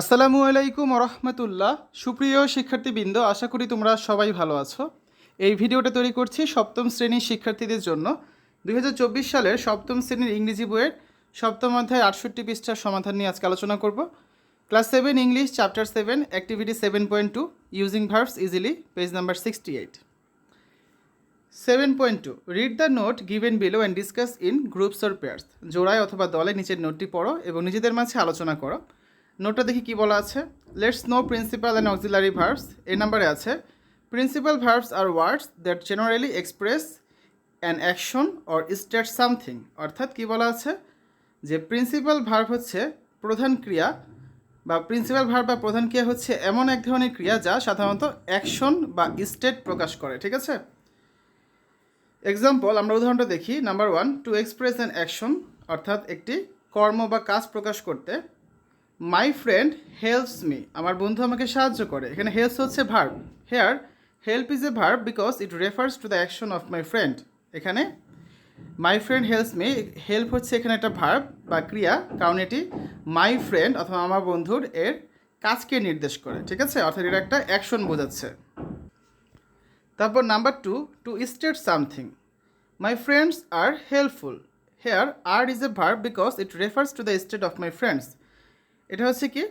আসসালামু আলাইকুম রহমতুল্লাহ সুপ্রিয় শিক্ষার্থীবৃন্দ, আশা করি তোমরা সবাই ভালো আছো। এই ভিডিওটা তৈরি করছি সপ্তম শ্রেণির শিক্ষার্থীদের জন্য। দুই হাজার চব্বিশ সালের সপ্তম শ্রেণির ইংরেজি বইয়ের সপ্তম অধ্যায় আটষট্টি পৃষ্ঠার সমাধান নিয়ে আজকে আলোচনা করব। Class seven English, chapter seven, activity seven point two, using verbs easily, page number sixty eight. Seven point two, read the note given below and discuss in groups or pairs. জোড়ায় অথবা দলে নিচের নোটটি পড়ো এবং নিজেদের মাঝে আলোচনা করো। নোটটা দেখি কি বলা আছে? Let's know principal and auxiliary verbs এই নাম্বারে আছে principal verbs are words that generally express an action or state something অর্থাৎ কি বলা আছে? যে প্রিন্সিপাল ভার্ব হচ্ছে প্রধান ক্রিয়া, বা প্রিন্সিপাল ভার্ব বা প্রধান ক্রিয়া হচ্ছে এমন এক ধরনের ক্রিয়া যা সাধারণত অ্যাকশন বা স্টেট প্রকাশ করে, ঠিক আছে? এক্সাম্পল আমরা উদাহরণটা দেখি। Number one to express an action অর্থাৎ একটি কর্ম বা কাজ প্রকাশ করতে মাই ফ্রেন্ড হেল্পস মি আমার বন্ধু আমাকে সাহায্য করে। এখানে হেল্পস হচ্ছে verb here help is a verb because it refers to the action of my friend এখানে my friend helps me help হচ্ছে এখানে একটা ভার্ব বা ক্রিয়া, কারণ এটি মাই ফ্রেন্ড অথবা আমার বন্ধুর এর কাজকে নির্দেশ করে। ঠিক আছে? অর্থাৎ এটা একটা অ্যাকশন বোঝাচ্ছে। তারপর number two to state something my friends are helpful here are is a verb because it refers to the state of my friends এটা হচ্ছে কি?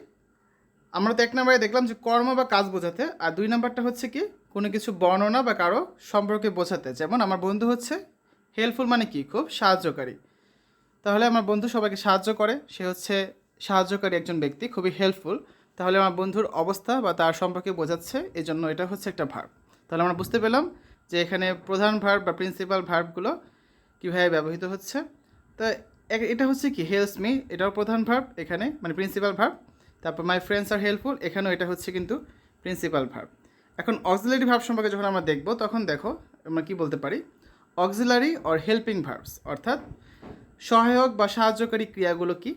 আমরা তো এক নম্বরে দেখলাম যে কর্ম বা কাজ বোঝাতে, আর দুই নাম্বারটা হচ্ছে কি? কোনো কিছু বর্ণনা বা কারও সম্পর্কে বোঝাতে। যেমন আমার বন্ধু হচ্ছে হেল্পফুল মানে কি? খুব সাহায্যকারী। তাহলে আমার বন্ধু সবাইকে সাহায্য করে। সে হচ্ছে সাহায্যকারী একজন ব্যক্তি, খুবই হেল্পফুল তাহলে আমার বন্ধুর অবস্থা বা তার সম্পর্কে বোঝাচ্ছে এই জন্য এটা হচ্ছে একটা ভার্ব তাহলে আমরা বুঝতে পেলাম যে এখানে প্রধান ভার্ব বা প্রিন্সিপাল ভার্বগুলো কীভাবে ব্যবহৃত হচ্ছে। তো এটা হচ্ছে কি হেল্পস মি এটাও প্রধান ভার্ব এখানে মানে প্রিন্সিপাল ভার্ব তারপর মাই ফ্রেন্ডস আর হেল্পফুল এখানেও এটা হচ্ছে কিন্তু প্রিন্সিপাল ভার্ব এখন অক্সিলারি ভার্ব সম্পর্কে যখন আমরা দেখব, তখন দেখো, আমরা কি বলতে পারি? অক্সিলারি অর হেল্পিং ভার্বস অর্থাৎ সহায়ক বা সাহায্যকারী ক্রিয়াগুলো কি?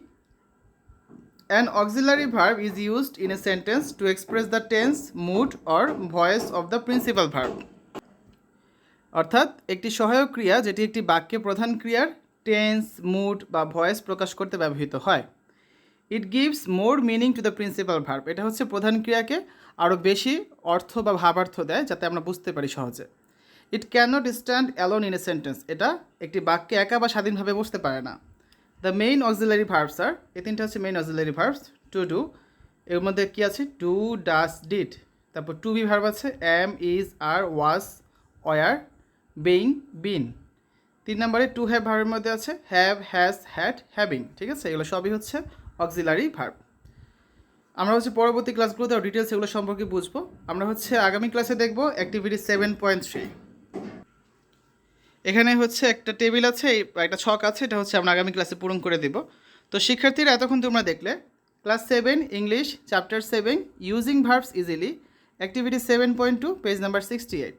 An auxiliary verb is used in a sentence to express the tense mood or voice of the principal verb. অর্থাৎ একটি সহায়ক ক্রিয়া, যেটি একটি বাক্যে প্রধান ক্রিয়ার টেন্স মুড বা ভয়েস প্রকাশ করতে ব্যবহৃত হয়। It gives more meaning to the principal verb এটা হচ্ছে প্রধান ক্রিয়াকে আরও বেশি অর্থ বা ভাবার্থ দেয় যাতে আমরা বুঝতে পারি সহজে। It can not stand alone in a sentence এটা একটি বাক্যে একা বা স্বাধীনভাবে বসতে পারে না। দ্য মেইন অক্সিলারি ভার্বস আর এই তিনটা হচ্ছে main auxiliary verbs to do এর মধ্যে কী আছে? টু ডাস ডিড তারপর টু বি ভার্ব আছে am is are was were being been তিন নম্বরে টু হ্যাভ ভার্বের মধ্যে আছে হ্যাভ হ্যাজ হ্যাড হ্যাভিং ঠিক আছে? এগুলো সবই হচ্ছে অক্সিলারি ভার্ব আমরা হচ্ছে পরবর্তী ক্লাসগুলোতে ডিটেলস এগুলো সম্পর্কে বুঝব। আমরা হচ্ছে আগামী ক্লাসে দেখব অ্যাক্টিভিটি সেভেন পয়েন্ট থ্রি এখানে হচ্ছে একটা টেবিল আছে একটা ছক আছে, এটা হচ্ছে আমরা আগামী ক্লাসে পূরণ করে দেব। তো শিক্ষার্থীরা এতক্ষণ তোমরা দেখলে class seven English chapter seven using verbs easily activity seven point two page number sixty eight